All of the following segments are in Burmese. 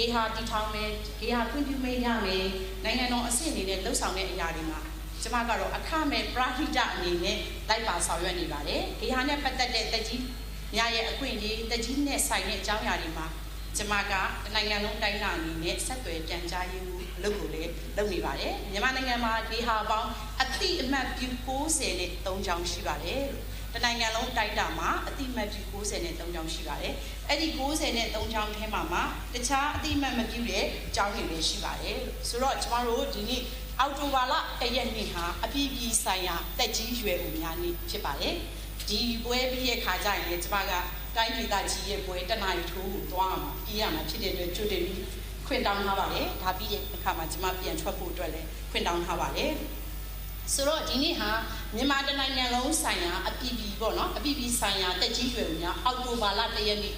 ဂေဟာတီထောင်မယ်ဂေဟာခွင့်ပြုမိရမယ်နိုင်ငံတော်အဆင့်အနေနဲ့လှုပ်ဆောင်တဲ့အရာတွေမှာကျမကတော့အခမဲ့ပရာဟိတအနေနဲ့လိုက်ပါဆောင်ရွက်နေပါတယ်ဂေဟာနဲ့ပတ်သက်တဲ့တက်ကြီးများရဲ့အခွင့်အရေးတက်ကြီးနဲ့ဆိုင်တဲ့အကြောင်းအရာတွေမှာကျမကနိုင်ငံလုံးတိုင်းတာအနေနဲ့ဆက်သွယ်ပြန်ကြားရေးမှုအလုပ်ကိုလည်းလုပ်နေပါတယ်မြန်မာနိုင်ငံမှာဂေဟာပေါင်းအတိအမှတ်ပြု60နဲ့3ချောင်းရှိပါတယ်လို့ တနိုင်ငံလုံးတိုက်တာမှာအတိမတ်ပြု60နဲ့3ချောင်းရှိပါတယ်။အဲ့ဒီ60နဲ့3ချောင်းထဲမှာမှတခြားအတိမတ်မပြုတဲ့ကျောင်းတွေလည်းရှိပါတယ်လို့ဆိုတော့ကျမတို့ဒီနေ့အောက်တိုဘာလတရက်နေ့ဟာအပြည်ပြည်ဆိုင်ရာတက်ကြီးရွယ်ဦးများနေ့ဖြစ်ပါတယ်။ဒီပွဲပြီးရဲ့ခါကျရင်လည်းကျမကတိုင်းဒေသကြီးရဲ့ပွဲတနာရီထိုးကိုသွားအောင်ပြီးရမှာဖြစ်တဲ့အတွက်ကျွတ်တယ်ပြီးခွင့်တောင်းထားပါတယ်။ဒါပြီးရဲ့အခါမှာကျမပြန်ထွက်ဖို့အတွက်လည်းခွင့်တောင်းထားပါတယ်။ ဆိုတော့ဒီနေ့ဟာမြန်မာတနိုင်ငံလုံးဆိုင်ရာအပြည်ပြည်ပေါ့နော်အပြည်ပြည်ဆိုင်ရာတက်ကြီးရွယ်ဦးများအောက်တိုဘာလ၁ရက်နေ့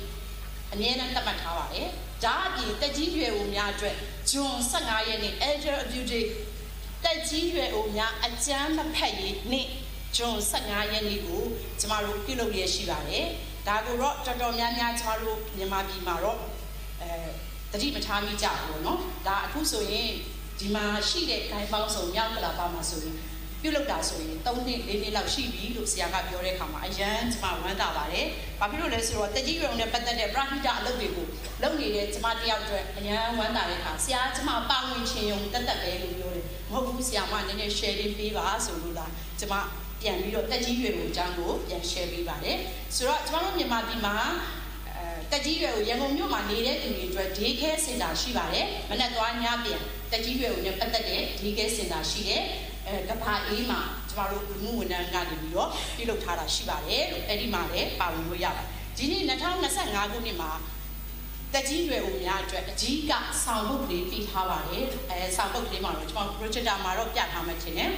အမြဲတမ်းသတ်မှတ်ထားပါတယ်။ဒါအပြင်တက်ကြီးရွယ်ဦးများအတွက်ဂျွန်15ရက်နေ့ Elder Abuse Day တက်ကြီးရွယ်ဦးများအကျမ်းမဖက်ရေးနေ့ဂျွန်15ရက်နေ့ကိုကျမတို့ပြုလုပ်ရရှိပါတယ်။ဒါကိုတော့တော်တော်များများကျမတို့မြန်မာပြည်မှာတော့အဲတတိမထားမိကြဘူးပေါ့နော်။ဒါအခုဆိုရင်ဒီမှာရှိတဲ့ gain ပေါင်းစုံမြောက်ကလာပါမှာဆိုရင် ပြုတ်လောက်တာဆိုရင်3နှစ်4နှစ်လောက်ရှိပြီလို့ဆရာကပြောတဲ့အခါမှာအရန်ကျမဝမ်းသာပါတယ်။ဘာဖြစ်လို့လဲဆိုတော့တကြီးရွယ်ုံနဲ့ပတ်သက်တဲ့ပရဟိတအလုပ်တွေကိုလုပ်နေတဲ့ကျမတယောက်အတွက်အရန်ဝမ်းသာတဲ့အခါဆရာကျမပါဝင်ခြင်းယုံတက်တက်ပဲလို့ပြောတယ်။မဟုတ်ဘူးဆရာမနည်းနည်း share လေးပေးပါဆိုလို့လားကျမပြန်ပြီးတော့တက်ကြီးရွယ်ကိုအကြောင်းကိုပြန် share ပေးပါတယ်။ဆိုတော့ကျမတို့မြန်မာပြည်မှာအဲတက်ကြီးရွယ်ကိုရန်ကုန်မြို့မှာနေတဲ့သူတွေအတွက် day care center ရှိပါတယ်။မနက်သွားညပြန်တက်ကြီးရွယ်ကိုနဲ့ပတ်သက်တဲ့ day care center ရှိတယ်။ အဲကဘာအေးမှာကျမတို့လူမှုဝန်ထမ်းကနေပြီးတော့ပြုလုပ်ထားတာရှိပါတယ်လို့အဲ့ဒီမှာလည်းပါဝင်လို့ရပါတယ်ဒီနေ့2025ခုနှစ်မှာတက်ကြီးရွယ်ဦးများအတွက်အကြီးကဆောင်ပုတ်ကလေးပြီးထားပါတယ်အဲဆောင်ပုတ်ကလေးမှာတော့ကျမ projector မှာတော့ပြထားမှတင်တယ်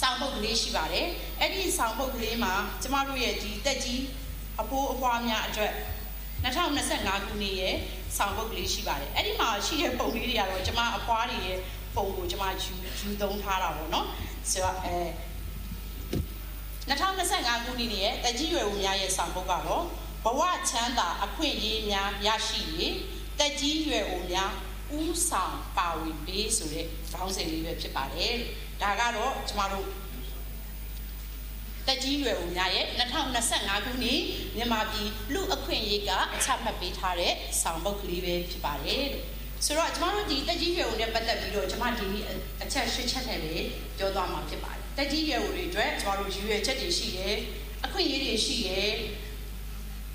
ဆောင်ပုတ်ကလေးရှိပါတယ်အဲ့ဒီဆောင်ပုတ်ကလေးမှာကျမတို့ရဲ့ဒီတက်ကြီးအဖိုးအဖွားများအတွက်2025ခုနှစ်ရဲ့ဆောင်ပုတ်ကလေးရှိပါတယ်အဲ့ဒီမှာရှိတဲ့ပုံလေးတွေကတော့ကျမအဖွားတွေရဲ့ ပုံကိုကျွန်မယူယူသုံးထားတာပေါ့နော်ဆိုတော့အဲ2025ခုနှစ်ရဲ့တကြီးရွယ်ဦးများရဲ့ဆောင်ပုဒ်ကတော့ဘဝချမ်းသာအခွင့်အရေးများရရှိရေးတကြီးရွယ်ဦးများဥဆောင်ပါဝင်ပေးဆိုတဲ့ခေါင်းစဉ်လေးပဲဖြစ်ပါတယ်ဒါကတော့ကျမတို့တက်ကြီးရွယ်ဦးများရဲ့2025ခုနှစ်မြန်မာပြည်လူအခွင့်အရေးကအချမှတ်ပေးထားတဲ့ဆောင်ပုဒ်ကလေးပဲဖြစ်ပါတယ်လို့ ဆိုတော့ကျမတို့ဒီတက်ကြီးရွယ်ဦးနဲ့ပတ်သက်ပြီးတော့ကျမဒီနေ့အချက်ရှစ်ချက်နဲ့ပဲပြောသွားမှာဖြစ်ပါတယ်တက်ကြီးရွယ်ဦးတွေအတွက်ကျမတို့ရည်ရွယ်ချက်တွေရှိတယ်အခွင့်အရေးတွေရှိတယ်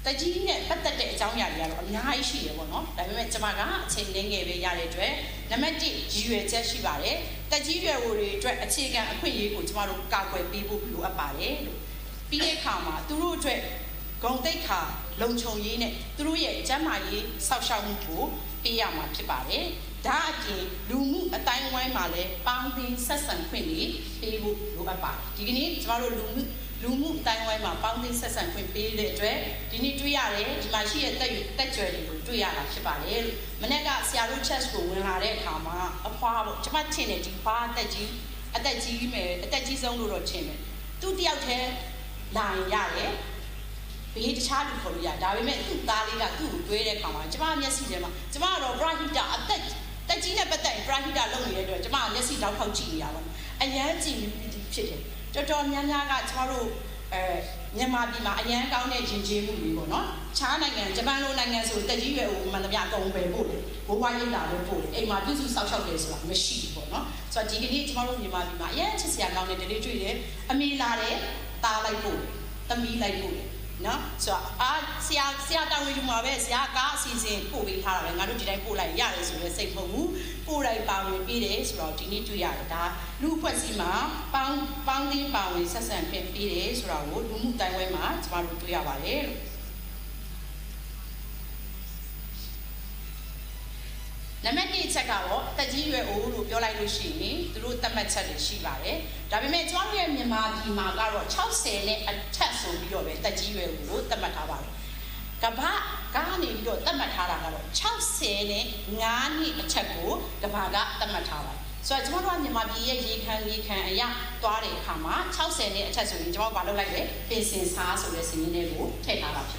တက်ကြီးနဲ့ပတ်သက်တဲ့အကြောင်းအရာတွေကတော့အများကြီးရှိတယ်ပေါ့နော်ဒါပေမဲ့ကျမကအချိန်လေးငယ်ပဲရတဲ့အတွက်နံပါတ်1ရည်ရွယ်ချက်ရှိပါတယ်တက်ကြီးရွယ်ဦးတွေအတွက်အခြေခံအခွင့်အရေးကိုကျမတို့ကာကွယ်ပေးဖို့လိုအပ်ပါတယ်လို့ပြီးတဲ့အခါမှာသူတို့အတွက်ဂုံတိတ်ခါ လုံခြုံရေးနဲ့သူတို့ရဲ့ကျန်းမာရေးစောင့်ရှောက်မှုကိုပေးရမှာဖြစ်ပါတယ်။ဒါအပြင်လူမှုအတိုင်းဝိုင်းမှာလည်းပေါင်းသင်းဆက်ဆံခွင့်တွေပေးဖို့လိုအပ်ပါတယ်။ဒီကနေ့ကျမတို့လူမှုလူမှုအတိုင်းဝိုင်းမှာပေါင်းသင်းဆက်ဆံခွင့်ပေးတဲ့အတွက်ဒီနေ့တွေ့ရတယ်ဒီမှာရှိတဲ့တက်တက်ကြွတွေကိုတွေ့ရတာဖြစ်ပါတယ်လို့မနေ့ကဆရာတို့ chat ကိုဝင်လာတဲ့အခါမှာအဖွားပေါ့ကျမထင်တယ်ဒီဖွားအသက်ကြီးအသက်ကြီးမယ်အသက်ကြီးဆုံးလို့တော့ထင်တယ်သူတယောက်တည်းလာရင်ရတယ် ဘေးတခြားလူခေါ်လို့ရဒါပေမဲ့သူ့သားလေးကသူ့ကိုတွေးတဲ့ခါမှာကျမမျက်စိထဲမှာကျမကတော့ prahita အသက်တက်ကြီးနဲ့ပတ်သက်ရင် prahita လုပ်နေတဲ့အတွက်ကျမမျက်စိတောက်ထောက်ကြည့်နေတာပါအရန်ကြည့်ဖြစ်တယ်တော်တော်များများကကျမတို့အဲမြန်မာပြည်မှာအရန်ကောင်းတဲ့ယဉ်ကျေးမှုတွေပေါ့နော်ခြားနိုင်ငံဂျပန်လိုနိုင်ငံဆိုတက်ကြီးရွယ်ဦးမှန်သမျှအကုန်ပဲပို့တယ်ဘိုးဘွားရိပ်တာလည်းပို့တယ်အိမ်မှာပြုစုစောက်ရှောက်တယ်ဆိုတာမရှိဘူးပေါ့နော်ဆိုတော့ဒီကနေ့ကျမတို့မြန်မာပြည်မှာအရန်ချစ်စရာကောင်းတဲ့ဒလေးတွေ့တယ်အမေလာတယ်တားလိုက်ပို့တယ်သမီးလိုက်ပို့တယ် နော်ဆိုတော့အာဆရာဆရာတောင်းဝင်ယူမှာပဲဆရာကားအစီအစဉ်ပို့ပေးထားတာပဲငါတို့ဒီတိုင်းပို့လိုက်ရတယ်ဆိုတော့စိတ်မဟုတ်ဘူးပို့လိုက်ပါဝင်ပေးတယ်ဆိုတော့ဒီနေ့တွေ့ရတယ်ဒါလူဖွဲ့စီမှာပေါင်းပေါင်းတင်းပါဝင်ဆက်ဆံဖြစ်ပေးတယ်ဆိုတော့လူမှုတိုင်းဝဲမှာကျမတို့တွေ့ရပါတယ်လို့ နံပါတ်1ချက်ကတော့တက်ကြီးရွယ်အိုးလို့ပြောလိုက်လို့ရှိရင်သူတို့သတ်မှတ်ချက်တွေရှိပါတယ်။ဒါပေမဲ့ကျွန်တော်ရဲ့မြန်မာပြည်မှာကတော့60နဲ့အထက်ဆိုပြီးတော့ပဲတက်ကြီးရွယ်အိုးကိုသတ်မှတ်ထားပါတယ်။ကမ္ဘာကနေပြီးတော့သတ်မှတ်ထားတာကတော့60နဲ့9နှစ်အထက်ကိုကမ္ဘာကသတ်မှတ်ထားပါတယ်။ဆိုတော့ကျွန်တော်တို့ကမြန်မာပြည်ရဲ့ရေခံရေခံအရာသွားတဲ့အခါမှာ60နဲ့အထက်ဆိုရင်ကျွန်တော်တို့မလုပ်လိုက်လေပင်စင်စားဆိုတဲ့စီးရင်တွေကိုထည့်ထားတာဖြစ်ပါတယ်။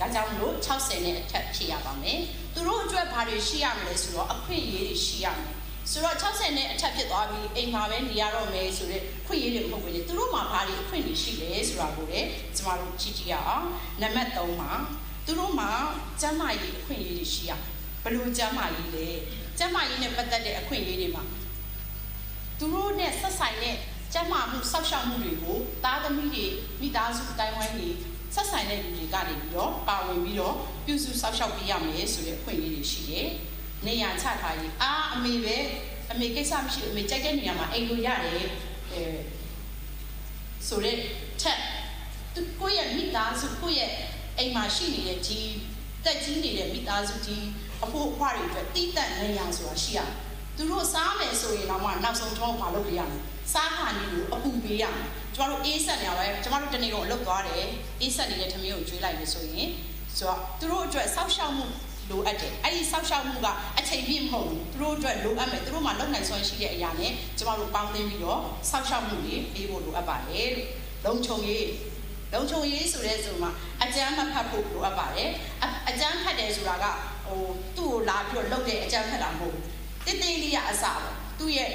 ဒါကြောင့်မလို့60နဲ့အထက်ဖြည့်ရပါမယ်။သူတို့အတွက်ဘာတွေရှိရမလဲဆိုတော့အခွင့်အရေးတွေရှိရမယ်။ဆိုတော့60နဲ့အထက်ဖြစ်သွားပြီးအိမ်မှာပဲနေရတော့မယ်ဆိုတဲ့ခွင့်ရည်တွေမဟုတ်ဘူးလေသူတို့မှာဘာတွေအခွင့်အရေးရှိလဲဆိုတာကိုလည်းကျမတို့ကြည့်ကြည့်ရအောင်နံပါတ်3မှာသူတို့မှာကျန်းမာရေးအခွင့်အရေးတွေရှိရဘယ်လိုကျန်းမာရေးလဲကျန်းမာရေးနဲ့ပတ်သက်တဲ့အခွင့်အရေးတွေမှာသူတို့နဲ့ဆက်ဆိုင်တဲ့ကျန်းမာမှုစောင့်ရှောက်မှုတွေကိုသားသမီးတွေမိသားစုတိုင်းဝိုင်းတွေ ဆက်ဆိုင်တဲ့လူတွေကနေပြီးတော့ပါဝင်ပြီးတော့ပြုစုစောင့်ရှောက်ပေးရမယ်ဆိုတဲ့အခွင့်အရေးတွေရှိတယ်။နေရာချထားရေးအာအမေပဲအမေကိစ္စမရှိဘူးအမေကြိုက်တဲ့နေရာမှာအိမ်လိုရတယ်အဲဆိုတဲ့ထက်သူကိုယ့်ရဲ့မိသားစုကိုယ့်ရဲ့အိမ်မှာရှိနေတဲ့ဒီတက်ကြီးနေတဲ့မိသားစုကြီးအဖို့အဖွားတွေအတွက်တိတက်နေရဆိုတာရှိရတယ်။သူတို့စားမယ်ဆိုရင်တော့မှနောက်ဆုံးတော့မလုပ်ပြရမယ်။စားခါနေကိုအပူပေးရမယ်။ ကျမတို့အေးဆက်နေရပဲကျမတို့တနေ့ကုန်အလုပ်သွားတယ်။အေးဆက်နေတဲ့ထမင်းကိုကျွေးလိုက်လို့ဆိုရင်ဆိုတော့သူတို့အတွက်စောက်ရှောက်မှုလိုအပ်တယ်အဲ့ဒီစောက်ရှောက်မှုကအချိန်ပြည့်မဟုတ်ဘူးသူတို့အတွက်လိုအပ်မယ်သူတို့မှာလုံနိုင်စွမ်းရှိတဲ့အရာနဲ့ကျမတို့ပေါင်းသိပြီးတော့စောက်ရှောက်မှုတွေပေးဖို့လိုအပ်ပါတယ်လုံခြုံရေးလုံခြုံရေးဆိုတဲ့ဆိုမှာအကြမ်းမဖတ်ဖို့လိုအပ်ပါတယ်အကြမ်းဖတ်တယ်ဆိုတာကဟိုသူ့ကိုလာပြီးတော့လုပ်တဲ့အကြမ်းဖတ်တာမဟုတ်ဘူးတိတိလေးရအစားပေါ့သူ့ရဲ့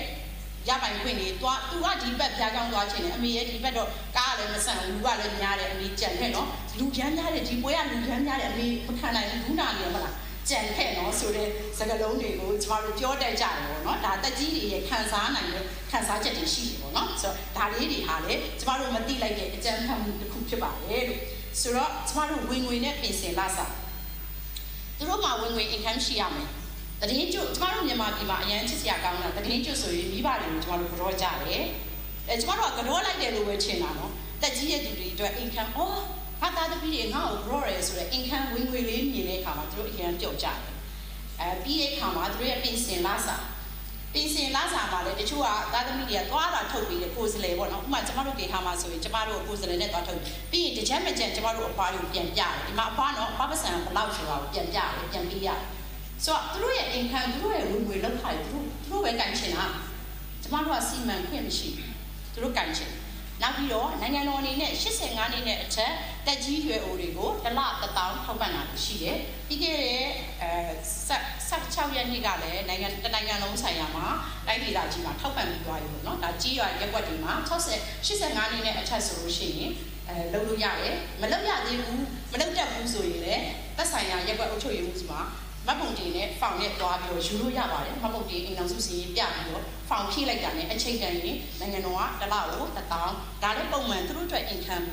ရပိုင်ခွင့်တွေသွားသူကဒီဘက်ပြားကြောင်းသွားခြင်းနဲ့အမေရဲ့ဒီဘက်တော့ကားကလည်းမဆန်ဘူးလူကလည်းများတယ်အမေကြံခဲ့နော်လူချမ်းများတယ်ဒီပွဲကလူချမ်းများတယ်အမေမခံနိုင်ဘူးဘူးနာနေမလားကြံခဲ့နော်ဆိုတဲ့စကားလုံးတွေကိုကျမတို့ပြောတတ်ကြတယ်ပေါ့နော်ဒါတက်ကြီးတွေရဲ့ခံစားနိုင်တဲ့ခံစားချက်တွေရှိတယ်ပေါ့နော်ဆိုတော့ဒါလေးတွေဟာလေကျမတို့မသိလိုက်တဲ့အကြံဖတ်မှုတစ်ခုဖြစ်ပါတယ်လို့ဆိုတော့ကျမတို့ဝင်ငွေနဲ့ပြင်ဆင်လာစားသူတို့မှာဝင်ငွေ income ရှိရမယ် တရင်ကျွတ်ကျမတို့မြန်မာပြည်မှာအရန်ချစ်စရာကောင်းတာတရင်ကျွတ်ဆိုရင်မိဘတွေကိုကျမတို့ကြောကြတယ်အဲကျမတို့ကကြောလိုက်တယ်လို့ပဲထင်တာနော်တက်ကြီးရဲ့သူတွေအတွက် income အော်ဟာတာတပီးတွေငါ့ကို grow ရဲဆိုတဲ့ income ဝင်ငွေလေးမြင်တဲ့အခါမှာသူတို့အရင်ကြောက်ကြတယ်အဲပြီးတဲ့အခါမှာသူတို့ရဲ့ပြင်ဆင်လာစားပြင်ဆင်လာစားမှာလည်းတချို့ကသားသမီးတွေကသွားတာထုတ်ပြီးလေကိုယ်စလဲပေါ့နော်ဥပမာကျမတို့ကေထားမှာဆိုရင်ကျမတို့ကိုယ်စလဲနဲ့သွားထုတ်ပြီးရင်တစ်ချက်မချက်ကျမတို့အဖွားကိုပြန်ပြတယ်ဒီမှာအဖွားတော့အဖွားပစံဘလောက်ဆိုတာကိုပြန်ပြတယ်ပြန်ပြရတယ် ဆိုတော့သူတို့ရဲ့ income သူတို့ရဲ့ဝင်ငွေလောက်ထားတယ်သူတို့သူတို့ပဲကန်ချင်တာကျမတို့ကစီမံခွင့်မရှိဘူးသူတို့ကန်ချင်နောက်ပြီးတော့နိုင်ငံတော်အနေနဲ့85နှစ်နဲ့အထက်တက်ကြီးရွယ်အိုတွေကိုတစ်လ1000ထောက်ပံ့တာရှိတယ်။ပြီးခဲ့တဲ့အဲ16ရက်နေ့ကလည်းနိုင်ငံတနိုင်ငံလုံးဆိုင်ရာမှာတိုင်းဒေသကြီးမှာထောက်ပံ့ပြီးသွားပြီပေါ့နော်။ဒါကြီးရွာရက်ွက်တွေမှာ60 85နှစ်နဲ့အထက်ဆိုလို့ရှိရင်အဲလုပ်လို့ရတယ်။မလုပ်ရသေးဘူးမလုပ်တတ်ဘူးဆိုရင်လည်းသက်ဆိုင်ရာရက်ွက်အုပ်ချုပ်ရေးမှုစီမှာ မတ်ပုံတင်နဲ့ဖောင်နဲ့သွားပြီးတော့ယူလို့ရပါတယ်မတ်ပုံတင်အိမ်အောင်စုစီပြပြီးတော့ဖောင်ဖြည့်လိုက်တာနဲ့အချိန်တန်ရင်နိုင်ငံတော်ကတစ်လကို1000ဒါလည်းပုံမှန်သူတို့အတွက် income